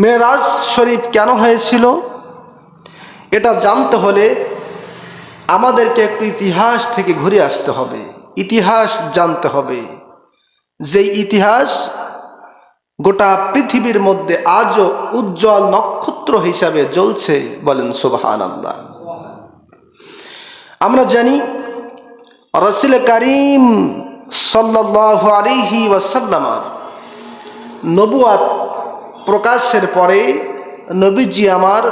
মেরাজ শরীফ কেন হয়েছিল? এটা জানতে হলে আমাদেরকে একটু ইতিহাস থেকে ঘুরে আসতে হবে। ইতিহাস জানতে হবে। যেই ইতিহাস গোটা পৃথিবীর মধ্যে আজও উজ্জ্বল নক্ষত্র হিসাবে জ্বলছে বলেন সুবাহান আল্লাহ আমরা জানি, রসিল করিম সাল্লাহ আলিহি ওয়াসাল্লামার নবুয়াত প্রকাশের পরে নবীজি আমার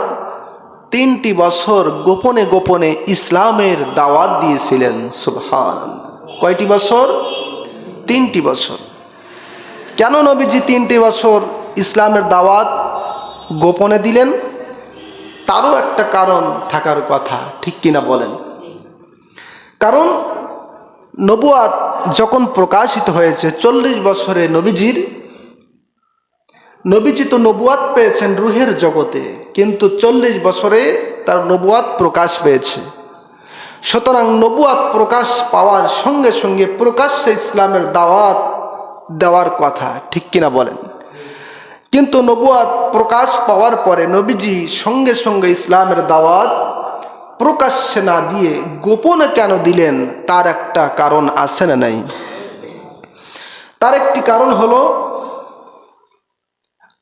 তিনটি বছর গোপনে গোপনে ইসলামের দাওয়াত দিয়েছিলেন, সুবহান। কয়টি বছর? তিনটি বছর। কেন নবীজি তিনটি বছর ইসলামের দাওয়াত গোপনে দিলেন? তারও একটা কারণ থাকার কথা, ঠিক কিনা বলেন? কারণ নবুয়াত যখন প্রকাশিত হয়েছে, চল্লিশ বছরে নবীজির নবীজি তো নবুয়াত পেয়েছেন রুহের জগতে, কিন্তু চল্লিশ বছরে তার নবুয়াত প্রকাশ পেয়েছে। সুতরাং নবুয়াত প্রকাশ পাওয়ার সঙ্গে সঙ্গে প্রকাশ্যে ইসলামের দাওয়াত দেওয়ার কথা, ঠিক কিনা বলেন? কিন্তু নবুয়াত প্রকাশ পাওয়ার পরে নবীজি সঙ্গে সঙ্গে ইসলামের দাওয়াত প্রকাশ্যে না দিয়ে গোপনে কেন দিলেন, তার একটা কারণ আছে না নাই? তার একটি কারণ হলো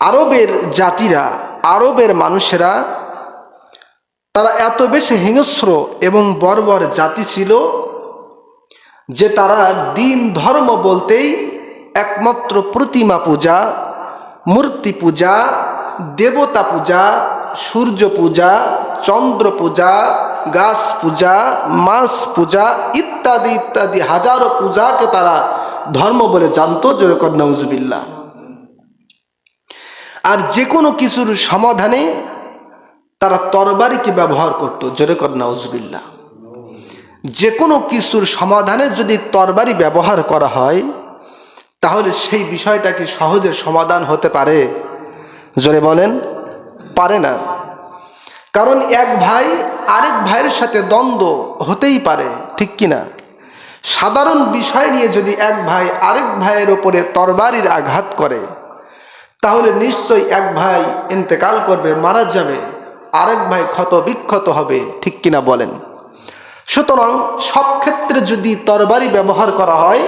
আরবের জাতিরা, আরবের মানুষেরা, তারা এত বেশি হিংস্র এবং বর্বর জাতি ছিল যে তারা দিন ধর্ম বলতেই একমাত্র প্রতিমা পূজা, মূর্তি পূজা, দেবতা পূজা, সূর্য পূজা, চন্দ্র পূজা, গাছ পূজা, মাছ পূজা ইত্যাদি ইত্যাদি হাজারো পূজাকে তারা ধর্ম বলে জানতো যেরকম নজবিল্লা আর যে কোনো কিছুর সমাধানে তারা তরবারিকে ব্যবহার করত? যেরকম নজবিল্লা যে কোনো কিছুর সমাধানে যদি তরবারি ব্যবহার করা হয়, তাহলে সেই বিষয়টাকে সহজে সমাধান হতে পারে? জোরে বলেন, পারে না। কারণ এক ভাই আরেক ভাইয়ের সাথে দ্বন্দ্ব হতেই পারে, ঠিক কিনা সাধারণ বিষয় নিয়ে যদি এক ভাই আরেক ভাইয়ের ওপরে তরবারির আঘাত করে তাহলে নিশ্চয়ই এক ভাই ইন্তেকাল করবে, মারা যাবে। আরেক ভাই ক্ষত বিক্ষত হবে, ঠিক কিনা বলেন? সুতরাং সব ক্ষেত্রে যদি তরবারি ব্যবহার করা হয়,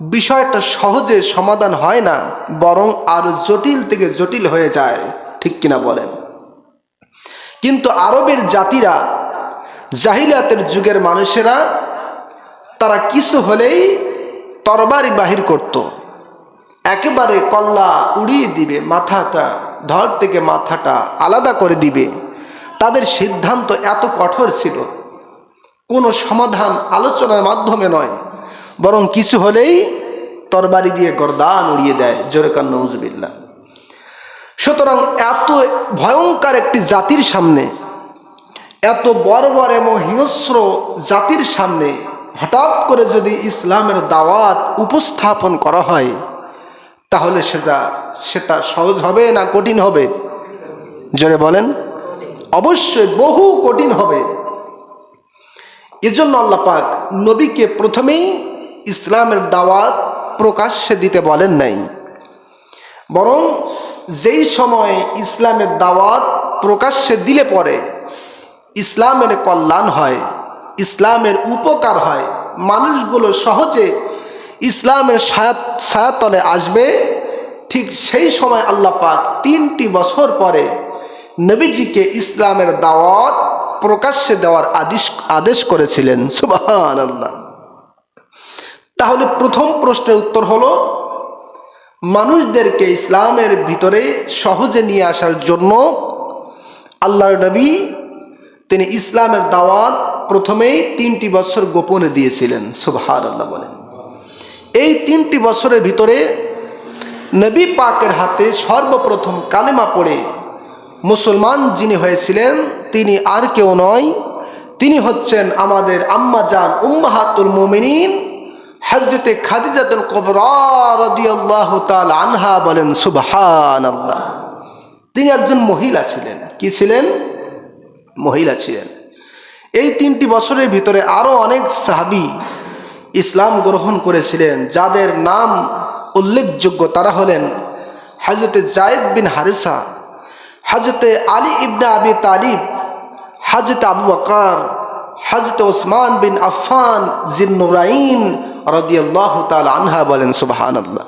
বিষয়টা সহজে সমাধান হয় না, বরং আরও জটিল থেকে জটিল হয়ে যায়, ঠিক কিনা বলেন? কিন্তু আরবের জাতিরা, জাহিলিয়াতের যুগের মানুষেরা, তারা কিছু হলেই তরবারি বাহির করত। একেবারে কল্লা উড়িয়ে দিবে, মাথাটা, ধর থেকে মাথাটা আলাদা করে দিবে। তাদের সিদ্ধান্ত এত কঠোর ছিল। কোনো সমাধান আলোচনার মাধ্যমে নয়, বরং কিছু হলেই তরবারি দিয়ে গরদান উড়িয়ে দেয় জোরেকান নজবিল্লা সুতরাং এত ভয়ঙ্কর একটি জাতির সামনে, এত বর্বর এবং হিংস্র জাতির সামনে হঠাৎ করে যদি ইসলামের দাওয়াত উপস্থাপন করা হয় তাহলে সেটা সেটা সহজ হবে না কঠিন হবে? জোরে বলেন। অবশ্যই বহু কঠিন হবে। এজন্য আল্লাহ পাক নবীকে প্রথমেই ইসলামের দাওয়াত প্রকাশ্যে দিতে বলেন নাই। বরং যেই সময় ইসলামের দাওয়াত প্রকাশ্যে দিলে পরে ইসলামের কল্যাণ হয়, ইসলামের উপকার হয়, মানুষগুলো সহজে ইসলামের সায়াত ছায়াতলে আসবে ঠিক সেই সময় আল্লাহ পাক তিনটি বছর পরে নবীজিকে ইসলামের দাওয়াত প্রকাশ্যে দেওয়ার আদেশ আদেশ করেছিলেন। সুবাহান আল্লাহ তাহলে প্রথম প্রশ্নের উত্তর হলো, মানুষদেরকে ইসলামের ভিতরে সহজে নিয়ে আসার জন্য আল্লাহর নবী, তিনি ইসলামের দাওয়াত প্রথমেই তিনটি বছর গোপনে দিয়েছিলেন। সুবহান আল্লাহ বলেন। এই তিনটি বছরের ভিতরে নবী পাকের হাতে সর্বপ্রথম কালেমা পড়ে, মুসলমান যিনি হয়েছিলেন, তিনি আর কেউ নয়। তিনি হচ্ছেন আমাদের আম্মা আম্মাজান উম্মাহাতুল মুমিনিন। হজরতে খাদিজাতুল কবরা রাদিয়াল্লাহু তাআলা আনহা বলেন, সুবহানাল্লাহ। তিনি একজন মহিলা ছিলেন। কি ছিলেন? মহিলা ছিলেন। এই তিনটি বছরের ভিতরে আরও অনেক সাহাবি ইসলাম গ্রহণ করেছিলেন, যাদের নাম উল্লেখযোগ্য তারা হলেন হজরতে জায়েদ বিন হারিসা হজরতে আলী ইবনা আবি তালিব হজরত আবু আকার হজরত ওসমান বিন আফান জিন্নুরাইন রদিয়াল্লাহ তাল আনহা বলেন সুবাহান আল্লাহ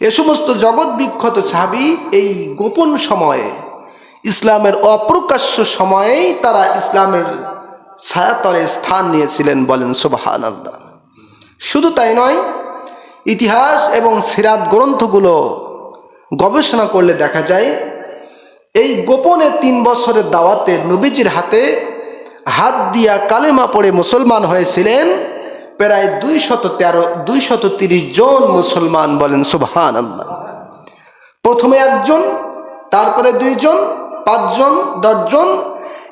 এ সমস্ত জগৎ বিখ্যাত সাহাবি এই গোপন সময়ে, ইসলামের অপ্রকাশ্য সময়েই তারা ইসলামের ছায়াতলে স্থান নিয়েছিলেন বলেন সুবাহান আল্লাহ শুধু তাই নয় ইতিহাস এবং সিরাত গ্রন্থগুলো গবেষণা করলে দেখা যায়, এই গোপনে তিন বছরের দাওয়াতে নবীজির হাতে হাত দিয়া কালেমা পড়ে মুসলমান হয়েছিলেন প্রায় দুই শত তেরো দুই শত তিরিশ জন মুসলমান বলেন সুবহান আল্লাহ প্রথমে একজন, তারপরে দুইজন, পাঁচজন, দশজন,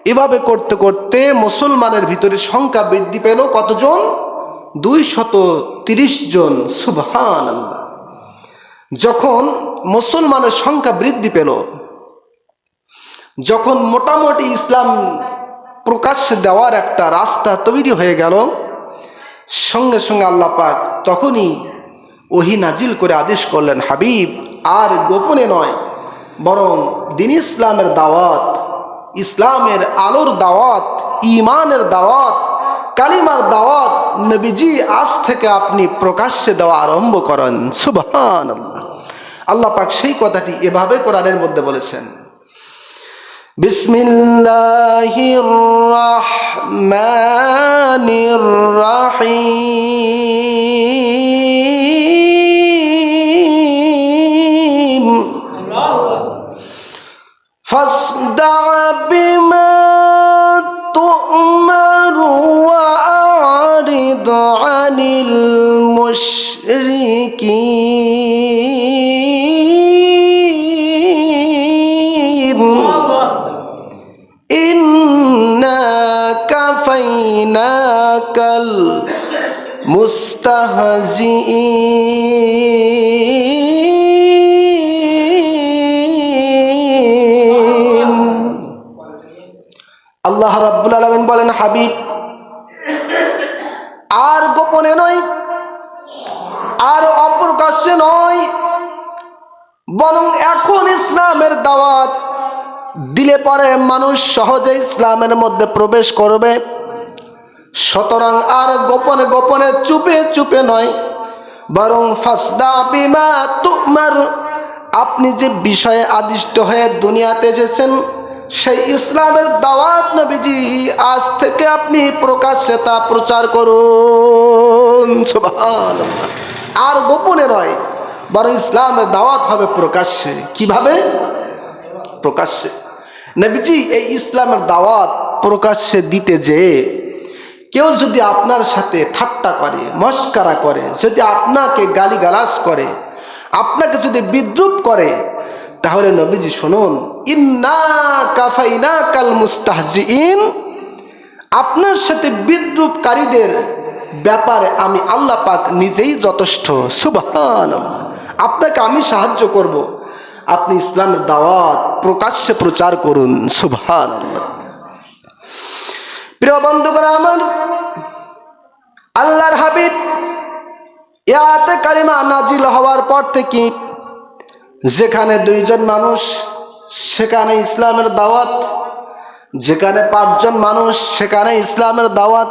এভাবে করতে করতে মুসলমানের ভিতরে সংখ্যা বৃদ্ধি পেল কতজন? দুই শত তিরিশ জন সুবহান যখন মুসলমানের সংখ্যা বৃদ্ধি পেল, যখন মোটামুটি ইসলাম প্রকাশ্যে দেওয়ার একটা রাস্তা তৈরি হয়ে গেল, সঙ্গে সঙ্গে আল্লাহ পাক তখনই ওহি নাজিল করে আদেশ করলেন, হাবিব, আর গোপনে নয়, বরং দিন ইসলামের দাওয়াত, ইসলামের আলোর দাওয়াত ইমানের দাওয়াত কালিমার দাওয়াত নবীজি আজ থেকে আপনি প্রকাশ্যে দেওয়া আরম্ভ করেন। সুবহান আল্লাহ পাক সেই কথাটি এভাবে কোরআনের মধ্যে বলেছেন। বিসমিল্লাহির রাহমানির রাহিম। ফাসদা বিমা عن المشركين إنا كفيناك المستهزئين الله رب العالمين بولن حبيب আর গোপনে নয়, আর অপ্রকাশ্যে নয়, বরং এখন ইসলামের দাওয়াত দিলে পরে মানুষ সহজে ইসলামের মধ্যে প্রবেশ করবে। সুতরাং আর গোপনে গোপনে চুপে চুপে নয়, বরং ফাসদা বিমা তুমার। আপনি যে বিষয়ে আদিষ্ট হয়ে দুনিয়াতে এসেছেন সেই ইসলামের দাওয়াত নবীজি, আজ থেকে আপনি প্রকাশ্যে তা প্রচার করুন। আর গোপনে নয়, বরং ইসলামের দাওয়াত হবে প্রকাশ্যে। কীভাবে? প্রকাশ্যে। নবীজি, এই ইসলামের দাওয়াত প্রকাশ্যে দিতে যে কেউ যদি আপনার সাথে ঠাট্টা করে, মস্কারা করে, যদি আপনাকে গালিগালাজ করে, আপনাকে যদি বিদ্রুপ করে তাহলে নবীজি শুনুন, ইন্না কাফাইনা কাল মুস্তাহজিন আপনার সাথে বিদ্রুপকারীদের ব্যাপারে আমি আল্লাহ পাক নিজেই যথেষ্ট সুবহান আপনাকে আমি সাহায্য করব। আপনি ইসলামের দাওয়াত প্রকাশ্যে প্রচার করুন সুবহান প্রিয় বন্ধুগণ আমার, আল্লাহর হাবিব ইয়াতে কারিমা নাজিল হওয়ার পর থেকে যেখানে দুইজন মানুষ, সেখানে ইসলামের দাওয়াত। যেখানে পাঁচজন মানুষ, সেখানে ইসলামের দাওয়াত।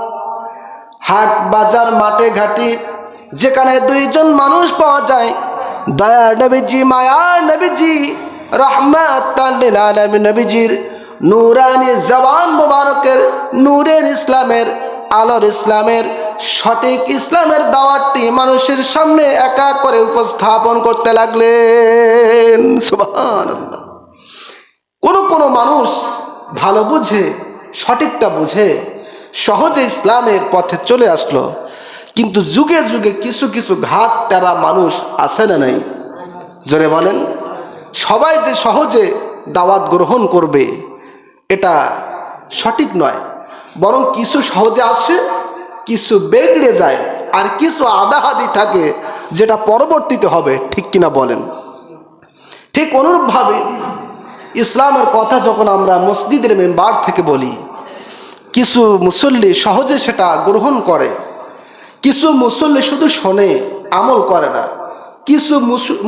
হাট, বাজার, মাঠে, ঘাটি, যেখানে দুইজন মানুষ পাওয়া যায়, দয়ার নবীজি, মায়ার নবীজি রহমাত নবীজির নুরানি জবান মুবারকের, নূরের ইসলামের আলোর ইসলামের সঠিক ইসলামের দাওয়াতটি মানুষের সামনে একা করে উপস্থাপন করতে লাগলেন। কোনো কোনো মানুষ ভালো বুঝে, সঠিকটা বুঝে, সহজে ইসলামের পথে চলে আসলো। কিন্তু যুগে যুগে কিছু কিছু ঘাট টেরা মানুষ আছে না নাই? জোরে বলেন। সবাই যে সহজে দাওয়াত গ্রহণ করবে, এটা সঠিক নয়। বরং কিছু সহজে আসে, কিছু বেগড়ে যায়, আর কিছু আদাহাদি থাকে যেটা পরবর্তীতে হবে, ঠিক কিনা বলেন? ঠিক অনুরূপভাবে ইসলামের কথা যখন আমরা মসজিদের মেম্বার থেকে বলি, কিছু মুসল্লি সহজে সেটা গ্রহণ করে, কিছু মুসল্লি শুধু শোনে, আমল করে না, কিছু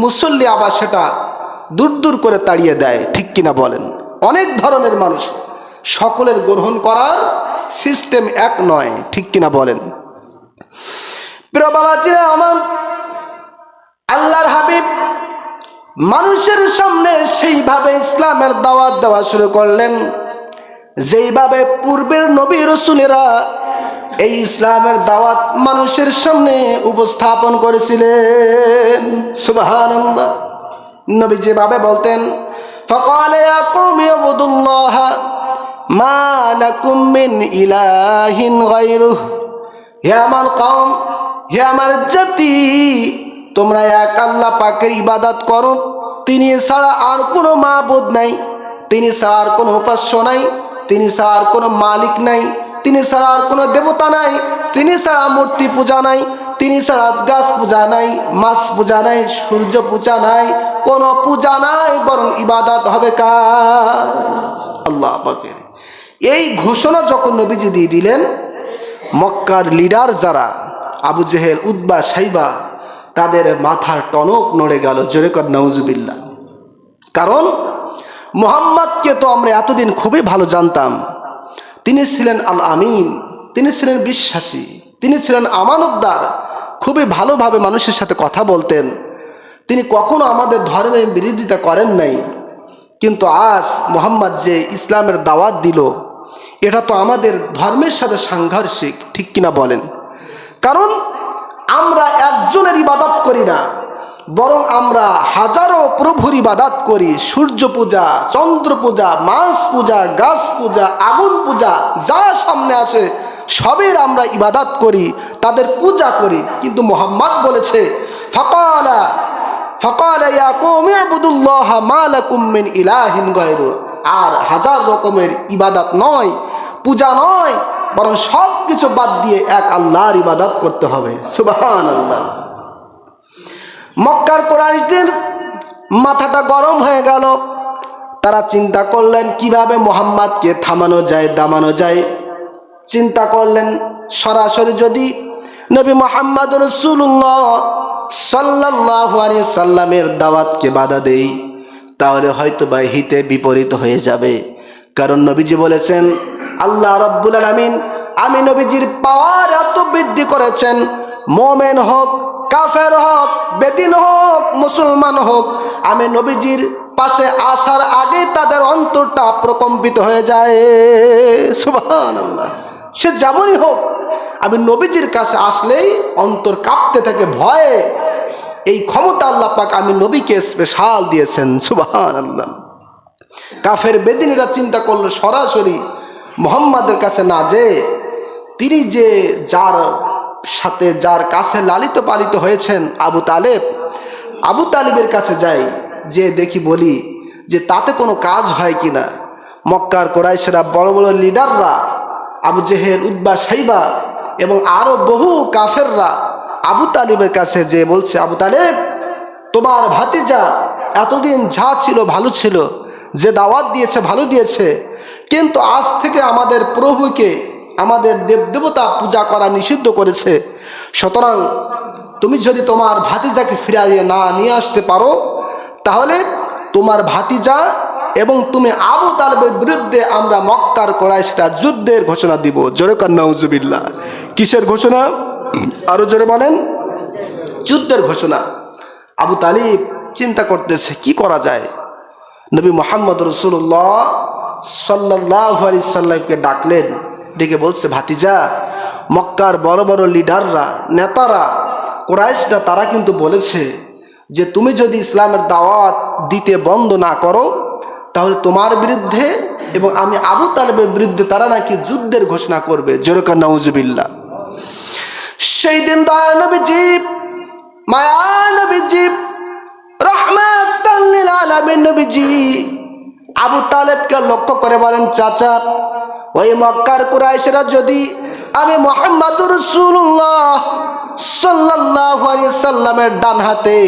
মুসল্লি আবার সেটা দূর দূর করে তাড়িয়ে দেয়, ঠিক কিনা বলেন? অনেক ধরনের মানুষ সকলের গ্রহণ করার সিস্টেম এক নয়, ঠিক কিনা বলেন? প্রিয় বাবাজিরা, আমার আল্লাহর হাবিব মানুষের সামনে সেইভাবে ইসলামের দাওয়াত দেওয়া শুরু করলেন। যেইভাবে পূর্বের নবী রসুলেরা এই ইসলামের দাওয়াত মানুষের সামনে উপস্থাপন করেছিলেন। সুবাহান নবী যেভাবে বলতেন, ফকালে কৌমি আবুদুল্লাহ মা লাকুম মিন ইলাহিন গায়রুহ। হে আমার কম হে আমার জাতি, তোমরা এক আল্লাহ পাকের ইবাদত করো। তিনি ছাড়া আর কোনো মাবুদ নাই, তিনি ছাড়া আর কোনো উপাস্য নাই, তিনি ছাড়া আর কোনো মালিক নাই, তিনি ছাড়া আর কোনো দেবতা নাই, তিনি ছাড়া মূর্তি পূজা নাই, তিনি ছাড়া গাছ পূজা নাই, মাছ পূজা নাই, সূর্য পূজা নাই, কোনো পূজা নাই, বরং ইবাদত হবে কার? আল্লাহ পাকের। এই ঘোষণা যখন নবীজি দিয়ে দিলেন, মক্কার লিডার যারা, আবু জেহেল উদ্বা সাইবা, তাদের মাথার টনক নড়ে গেল, জোরে কর কারণ মোহাম্মদকে তো আমরা এতদিন খুবই ভালো জানতাম। তিনি ছিলেন আল আমিন তিনি ছিলেন বিশ্বাসী, তিনি ছিলেন আমানতদার, খুবই ভালোভাবে মানুষের সাথে কথা বলতেন। তিনি কখনো আমাদের ধর্মের বিরোধিতা করেন নাই। কিন্তু আজ মোহাম্মদ যে ইসলামের দাওয়াত দিল এটা তো আমাদের ধর্মের সাথে সাংঘর্ষিক, ঠিক কিনা বলেন? কারণ আমরা একজনের ইবাদত করি না, বরং আমরা হাজারো প্রভুর ইবাদত করি। সূর্য পূজা, চন্দ্র পূজা মাছ পূজা, গাছ পূজা, আগুন পূজা, যা সামনে আসে, সবের আমরা ইবাদত করি, তাদের পূজা করি। কিন্তু মোহাম্মদ বলেছে, ফকালা, ফকাল ইয়া কওমি ইবুদুল্লাহ মা লাকুম মিন ইলাহিন গায়রু আর হাজার রকমের ইবাদত নয়, পূজা নয়, বরং সব কিছু বাদ দিয়ে এক আল্লাহর ইবাদত করতে হবে। সুবাহান আল্লাহ মক্কার কোরআশদের মাথাটা গরম হয়ে গেল। তারা চিন্তা করলেন, কীভাবে মোহাম্মদকে থামানো যায়, দামানো যায়? চিন্তা করলেন, সরাসরি যদি নবী মোহাম্মদ রসুল্লাহ সাল্লাহ সাল্লামের দাওয়াতকে বাধা দেই তাহলে হয়তো বা হিতে বিপরীত হয়ে যাবে। কারণ নবীজি বলেছেন, আল্লাহ রব্বুল আলমিন, আমি নবীজির পাওয়ার এত বৃদ্ধি করেছেন। মোমেন হোক, কাফের হোক, বেদিন হোক, মুসলমান হোক, আমি নবীজির পাশে আসার আগে তাদের অন্তরটা প্রকম্পিত হয়ে যায়। সুবহান আল্লাহ সে যেমনই হোক, আমি নবীজির কাছে আসলেই অন্তর কাঁপতে থাকে ভয়ে। এই ক্ষমতা আল্লাহ পাক আমি নবীকে স্পেশাল দিয়েছেন সুবহান আল্লাহ কাফের বেদিনীরা চিন্তা করল, সরাসরি মোহাম্মদের কাছে না যে তিনি যে যার সাথে, যার কাছে লালিত পালিত হয়েছেন আবু তালেব, আবু তালিবের কাছে যাই, যে দেখি বলি যে তাতে কোনো কাজ হয় কি না মক্কার কোরাইশেরা বড় বড় লিডাররা আবু জেহেল উদ্বা সাইবা এবং আরও বহু কাফেররা আবু তালিবের কাছে যে বলছে, আবু তালেব, তোমার ভাতিজা এতদিন যা ছিল ভালো ছিল, যে দাওয়াত দিয়েছে ভালো দিয়েছে, কিন্তু আজ থেকে আমাদের প্রভুকে, আমাদের দেবদেবতা পূজা করা নিষিদ্ধ করেছে। সুতরাং তুমি যদি তোমার ভাতিজাকে ফিরাইয়ে না নিয়ে আসতে পারো, তাহলে তোমার ভাতিজা এবং তুমি আবু তালেবের বিরুদ্ধে আমরা মক্কার করাইশরা যুদ্ধের ঘোষণা দিব। জোরে কান্নাউজুবিল্লা কিসের ঘোষণা? আরও জোরে বলেন। যুদ্ধের ঘোষণা। আবু তালিব চিন্তা করতেছে, কি করা যায়? নবী মোহাম্মদ রসুল্লাহ সাল্লাহ আলি সাল্লামকে ডাকলেন, ডেকে বলছে, ভাতিজা, মক্কার বড় বড় লিডাররা, নেতারা, কোরাইশরা, তারা কিন্তু বলেছে যে, তুমি যদি ইসলামের দাওয়াত দিতে বন্ধ না করো, তাহলে তোমার বিরুদ্ধে এবং আমি আবু তালেবের বিরুদ্ধে তারা নাকি যুদ্ধের ঘোষণা করবে। জোরকার নওজুবিল্লা সেই দিন দয়া নবীজি মায়া নবীজি আবু তালেবকে লক্ষ্য করে বলেন, চাচা, ওই মক্কার কুরাইশেরা যদি আমি মোহাম্মদুর রসুল্লাহ সাল্লাহ সাল্লামের ডান হাতে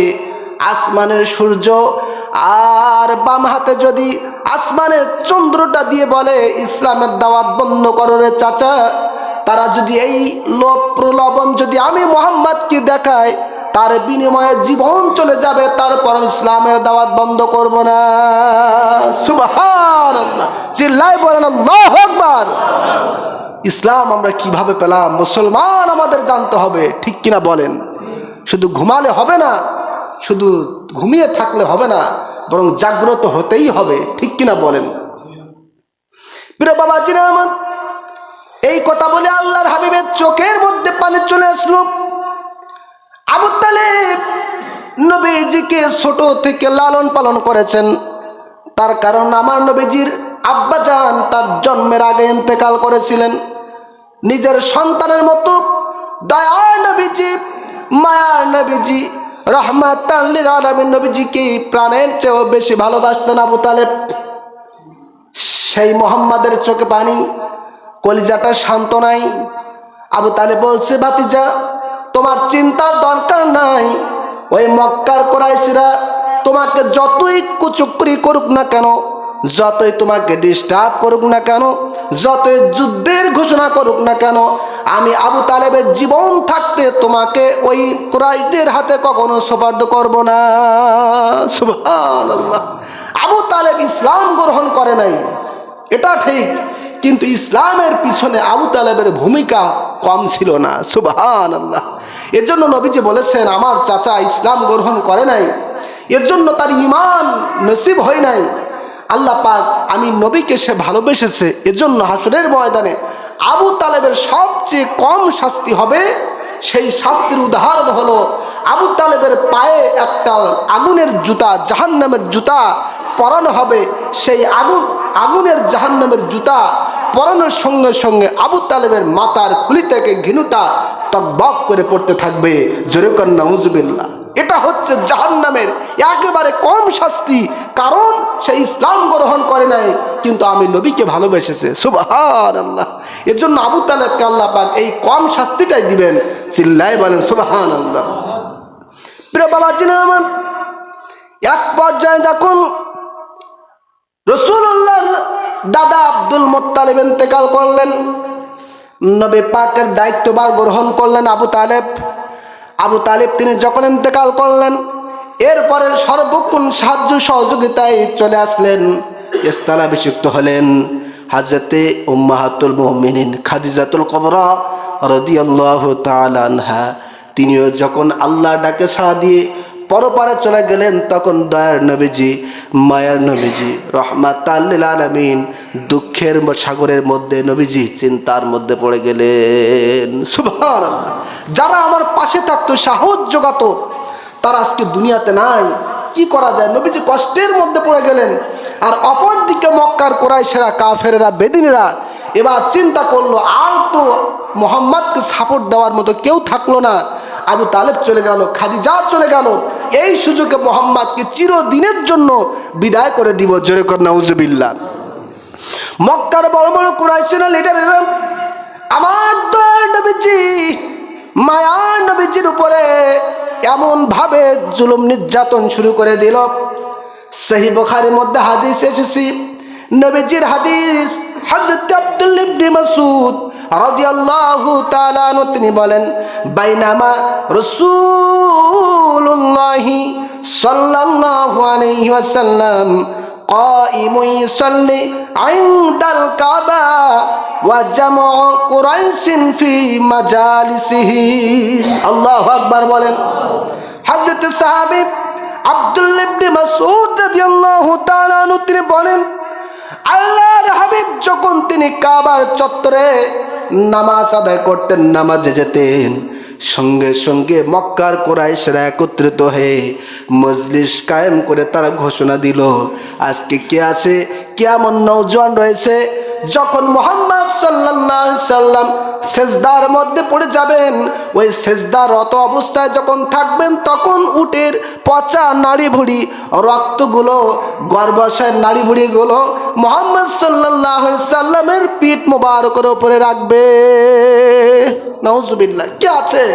আসমানের সূর্য আর বাম হাতে যদি আসমানের চন্দ্রটা দিয়ে বলে, ইসলামের দাওয়াত বন্ধ করো রে চাচা তারা যদি এই লোভ প্রলোভন যদি আমি মোহাম্মদকে দেখায় তার বিনিময়ে জীবন চলে যাবে, তারপর ইসলামের দাওয়াত বন্ধ করব না। সুবহান চিল্লাই বলেন, আল্লাহ আকবার। ইসলাম আমরা কীভাবে পেলাম? মুসলমান আমাদের জানতে হবে, ঠিক কিনা বলেন? শুধু ঘুমালে হবে না, শুধু ঘুমিয়ে থাকলে হবে না, বরং জাগ্রত হতেই হবে, ঠিক কিনা বলেন? প্রিয় বাবা আমার এই কথা বলে আল্লাহর হাবিবের চোখের মধ্যে পানি চলে আসলো। আবু তালেব নবীজিকে ছোট থেকে লালন পালন করেছেন। তার কারণ আমার নবীজির আব্বাজান তার জন্মের আগে ইন্তেকাল করেছিলেন। নিজের সন্তানের মতো দয়ার নবীজি, মায়ার নবীজি রহমাত আলমিন নবীজিকে প্রাণের চেয়েও বেশি ভালোবাসতেন আবু তালেব। সেই মোহাম্মদের চোখে পানি কলিজাটা শান্ত নাই। আবু তালে বলছে, ভাতিজা, তোমার চিন্তার দরকার নাই। ওই মক্কার কোরাইশিরা তোমাকে যতই কুচুকরি করুক না কেন, যতই তোমাকে ডিস্টার্ব করুক না কেন, যতই যুদ্ধের ঘোষণা করুক না কেন, আমি আবু তালেবের জীবন থাকতে তোমাকে ওই কুরাইশদের হাতে কখনো সোপার্দ করব না। আবু তালেব ইসলাম গ্রহণ করে নাই। এটা ঠিক। কিন্তু ইসলামের পিছনে আবু তালেবের ভূমিকা কম ছিল না। সুবহান আল্লাহ এর জন্য নবীজি বলেছেন, আমার চাচা ইসলাম গ্রহণ করে নাই। এর জন্য তার ইমান নসিব হয় নাই। আল্লাহ পাক আমি নবীকে সে ভালোবেসেছে। এজন্য হাসুরের ময়দানে আবু তালেবের সবচেয়ে কম শাস্তি হবে সেই শাস্তির উদাহরণ হলো আবু তালেবের পায়ে একটা আগুনের জুতা, জাহান্নামের জুতা পরানো হবে। সেই আগুন, আগুনের জাহান্নামের জুতা পরানোর সঙ্গে সঙ্গে আবু তালেবের মাতার খুলি থেকে ঘিনুটা তকবক করে পড়তে থাকবে। জোরে কন্যা মুজবিল্লা এটা হচ্ছে জাহান্নামের একেবারে কম শাস্তি, কারণ সে ইসলাম গ্রহণ করে নাই, কিন্তু আমি নবীকে ভালোবেসেছে। সুবাহান আল্লাহ এর জন্য আবু তালেবকে আল্লাহ পাক এই কম শাস্তিটাই দিবেন। চিল্লাই বলেন সুবাহান আল্লাহ প্রিয় বাবা আমার এক পর্যায়ে যখন রসুল্লাহর দাদা আব্দুল মোত্তালিব ইন্তেকাল করলেন, নবী পাকের দায়িত্ববার গ্রহণ করলেন আবু তালেব। আবু তালেব তিনি যখন ইন্তেকাল করলেন, এরপরে সর্বক্ষণ সাহায্য সহযোগিতায় চলে আসলেন। স্থলাভিষিক্ত হলেন হাজরতে উম্মাহাতুল মোহামিন খাদিজাতুল কবরা রদিয়াল্লাহ তালানহা তিনিও যখন আল্লাহ ডাকে সাড়া দিয়ে পরপারে চলে গেলেন তখন দয়ার নবীজি, মায়ার নবীজি রহমাত আলমিন, দুঃখের সাগরের মধ্যে নবীজি চিন্তার মধ্যে পড়ে গেলেন। সুভান যারা আমার পাশে থাকতো, সাহস জোগাতো, তারা আজকে দুনিয়াতে নাই। কি করা যায়? নবীজি কষ্টের মধ্যে পড়ে গেলেন। আর অপর দিকে মক্কার কোরাইশেরা, কাফেরেরা, বেদিনেরা এবার চিন্তা করল, আর তো মোহাম্মদকে সাপোর্ট দেওয়ার মতো কেউ থাকল না। আবু তালেব চলে গেল, খাদিজা চলে গেল। এই সুযোগে মোহাম্মদকে চিরদিনের জন্য বিদায় করে দিব, জোরে কর মক্কার বড় বড় কুরাইশেরা লিডার এলাম আমার দয়ার নবীজি মায়ার নবীজির উপরে এমন ভাবে জুলুম নির্যাতন শুরু করে দিল। সেই বখারের মধ্যে হাদিস এসেছি, নবীজির হাদিস হযরত আব্দুল ইবনে মাসউদ রাদিয়াল্লাহু তাআলা আনহু তিনি বলেন বাইনামা রাসূলুল্লাহ সাল্লাল্লাহু আলাইহি ওয়াসাল্লাম قائم يصلي عند الكعبة وجمع قريش في مجالسه الله أكبر বলেন হযরত সাহাবী আব্দুল্লাহ ইবনে মাসউদ রাদিয়াল্লাহু তাআলা আনহু তিনি বলেন আল্লাহর হাবিব যখন তিনি কাবার চত্বরে নামাজ আদায় করতেন, নামাজে যেতেন, সঙ্গে সঙ্গে মক্কার কোরাইশরা একত্রিত হয়ে মজলিস কায়েম করে তারা ঘোষণা দিল, আজকে কে আছে কেমন নৌজওয়ান রয়েছে, যখন মোহাম্মদ সাল্লাহ সাল্লাম সেজদার মধ্যে পড়ে যাবেন, ওই সেজদার রত অবস্থায় যখন থাকবেন, তখন উটের পচা নাড়ি ভুড়ি রক্তগুলো, গর্ভাশয়ের নাড়ি ভুড়িগুলো মোহাম্মদ সাল্লাহ সাল্লামের পিঠ মোবারকের ওপরে রাখবে। নজবিল্লা কে আছে?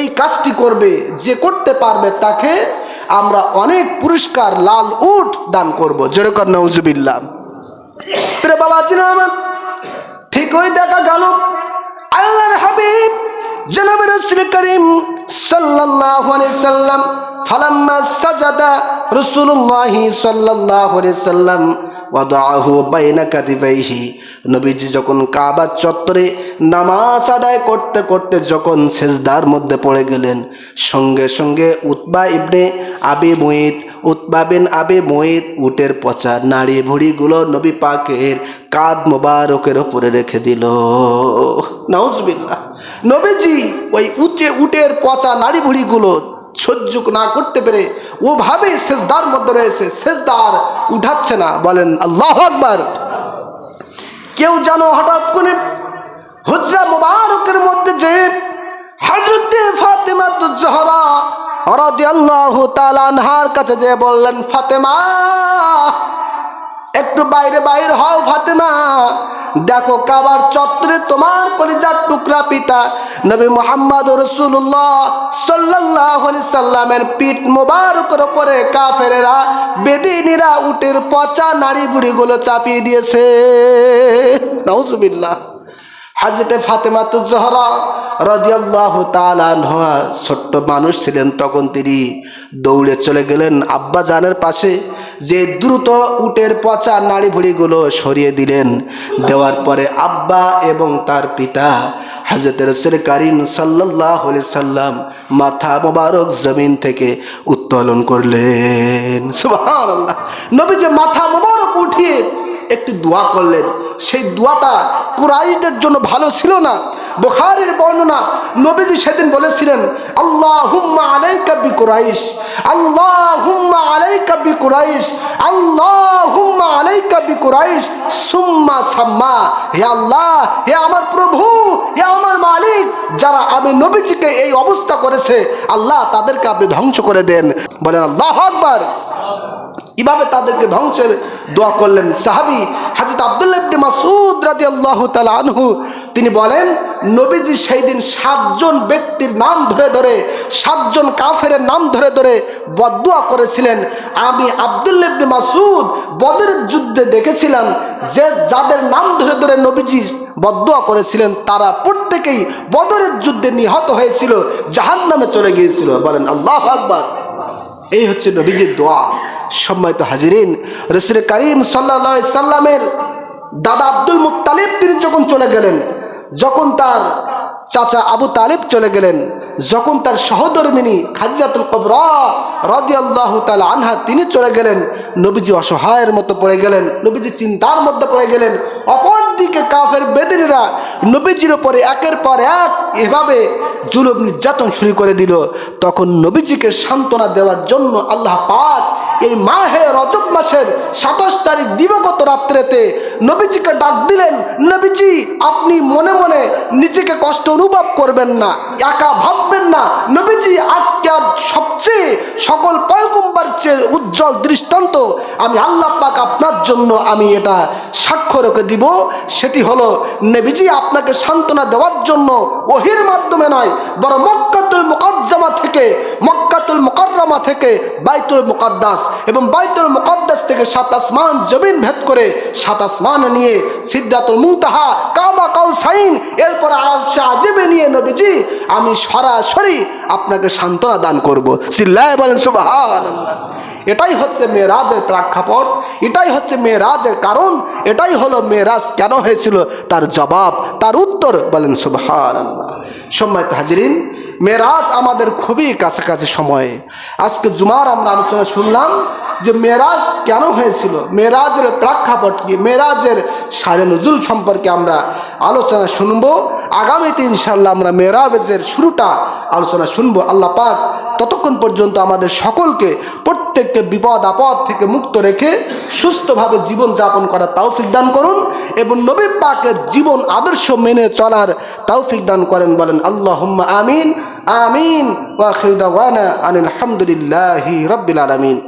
এই কাজটি করবে, যে করতে পারবে তাকে আমরা অনেক পুরস্কার, লাল উট দান করব। যেরকম নজবিল্লা প্রিয় বাবা চিনা আমার ঠিকই দেখা গেল। আল্লাহর হাবিব জনাব করিম সাল্লাম, ফালাম্মা সাজাদা রাসূলুল্লাহ সাল্লাল্লাহু আলাইহি সাল্লাম ওয়াদাহু বাইনা নবীজি যখন কাবা চত্বরে নামাজ আদায় করতে করতে যখন সেজদার মধ্যে পড়ে গেলেন, সঙ্গে সঙ্গে উতবা ইবনে আবি মুইত উতবা বিন আবি উটের পচা নাড়ি ভুড়িগুলো নবী পাকের কাদ মোবারকের ওপরে রেখে দিল। নাউজবিল্লাহ। নবীজি ওই উঁচে উটের পচা নাড়ি ভুড়িগুলো সহ্য না করতে পেরে ওভাবে সেজদার মধ্যে রয়েছে সেজদার উঠাচ্ছে না। বলেন, আল্লাহ আকবার। কেউ যেন হঠাৎ করে হজরা মুবারকের মধ্যে যে হজরতে ফাতেমা তু জহরা হরাদি আল্লাহ তালানহার কাছে যে বললেন, ফাতেমা একটু বাইরে বাইরে হও, ফাতেমা। দেখো কাবার চত্বরে তোমার কলিজার টুকরা পিতা নবী মোহাম্মদ রসুল্লাহ সাল্লাহ সাল্লামের পিঠ মোবারকের ওপরে কাফেরেরা, বেদিনীরা উটের পচা নাড়ি বুড়িগুলো চাপিয়ে দিয়েছে। হাজরতে ফাতেমা তো জহরা রাজিয়াল্লাহ তালানহা ছোট্ট মানুষ ছিলেন, তখন তিনি দৌড়ে চলে গেলেন আব্বা জানের পাশে। যে দ্রুত উটের পচা নাড়ি ভুড়িগুলো সরিয়ে দিলেন। দেওয়ার পরে আব্বা এবং তার পিতা হাজরত রসুল করিম সাল্লাহ সাল্লাম মাথা মোবারক জমিন থেকে উত্তোলন করলেন। সুবাহ নবী যে মাথা মোবারক উঠিয়ে একটি দোয়া করলেন। সেই দোয়াটা কুরাইশদের জন্য ভালো ছিল না, বুখারের বর্ণনা নবীজি সেদিন বলেছিলেন আল্লাহ হুম্মা আলাই কাব্বি কুরাইশ আল্লাহ হুম্মা আলাই কাব্বি কুরাইশ আল্লাহ হুম্মা আলাই কাব্বি কুরাইশ, সুম্মা সাম্মা। হে আল্লাহ, হে আমার প্রভু, হে আমার মালিক, যারা আমি নবীজিকে এই অবস্থা করেছে, আল্লাহ তাদেরকে আপনি ধ্বংস করে দেন। বলেন আল্লাহ আকবার। কীভাবে তাদেরকে ধ্বংসের দোয়া করলেন সাহাবি হাজরত আবদুল্লাহ মাসুদ রাজি আল্লাহ আনহু। তিনি বলেন, নবীজি সেই দিন সাতজন ব্যক্তির নাম ধরে ধরে, সাতজন কাফের নাম ধরে ধরে বদুয়া করেছিলেন। আমি আবদুল্লাহ ইবনে মাসুদ বদরের যুদ্ধে দেখেছিলাম যে যাদের নাম ধরে ধরে নবীজি বদুয়া করেছিলেন, তারা প্রত্যেকেই বদরের যুদ্ধে নিহত হয়েছিল জাহান নামে চলে গিয়েছিল। বলেন আল্লাহ আকবার। এই হচ্ছে নবীজির দোয়া। সম্মানিত হাজিরিন রসুল করিম সাল্লা সাল্লামের দাদা আব্দুল মুতালিব তিনি যখন চলে গেলেন, যখন তার চাচা আবু তালিব চলে গেলেন। যখন তার সহধর্মিনী খাজিয়াতুল কবরা রদি আল্লাহ তাল আনহা তিনি চলে গেলেন, নবীজি অসহায়ের মতো পড়ে গেলেন, নবীজি চিন্তার মধ্যে পড়ে গেলেন। অপরদিকে কাফের বেদিনীরা নবীজির ওপরে একের পর এক এভাবে জুলুম নির্যাতন শুরু করে দিল। তখন নবীজিকে সান্ত্বনা দেওয়ার জন্য আল্লাহ পাক এই মাহে রজব মাসের সাতাশ তারিখ দিবগত রাত্রেতে নবীজিকে ডাক দিলেন, নবীজি, আপনি মনে মনে নিজেকে কষ্ট অনুভব করবেন না, একা ভাববেন না। নবীজি আজকে সবচেয়ে সকল পয়গম্বার চেয়ে উজ্জ্বল দৃষ্টান্ত আমি আল্লাহ পাক আপনার জন্য আমি এটা সাক্ষ্য রেখে দিব। সেটি হলো, নবীজি আপনাকে সান্ত্বনা দেওয়ার জন্য ওহির মাধ্যমে নয় বড় মক্কাতুল মুকদ্দমা থেকে, মক্কাতুল মুকররমা থেকে, বাইতুল মুকদ্দাস এবং বাইতুল মুকদ্দাস থেকে সাত আসমান জমিন ভেদ করে সাত আসমান নিয়ে সিদ্ধাতুল মুতাহা কাবা কাউসাইন, এরপর আসে আজিবে নিয়ে নবীজি, আমি সরাসরি আপনাকে সান্ত্বনা দান করব। চিল্লায় বলেন সুবাহান এটাই হচ্ছে মেয়েরাজের প্রাক্ষাপট, এটাই হচ্ছে মেয়েরাজের কারণ, এটাই হলো মেয়েরাজ কেন হয়েছিল, তার জবাব, তার উত্তর বলেন সুবহান সম্মানিত হাজিরিন মেয়েরাজ আমাদের খুবই কাছাকাছি সময়ে। আজকে জুমার আমরা আলোচনা শুনলাম যে মেরাজ কেন হয়েছিল? মেরাজের প্রেক্ষাপট কি? মেরাজের সারে নজুল সম্পর্কে আমরা আলোচনা শুনব। আগামীতে ইনশাল্লাহ আমরা মেরাজের শুরুটা আলোচনা শুনব। আল্লাহ পাক ততক্ষণ পর্যন্ত আমাদের সকলকে প্রত্যেককে বিপদ, আপদ থেকে মুক্ত রেখে সুস্থভাবে জীবন যাপন করার তৌফিক দান করুন এবং নবী পাকের জীবন আদর্শ মেনে চলার তৌফিক দান করেন, বলেন আল্লাহ আমিন আমিন আলহামদুলিল্লাহ আনিল আলামিন।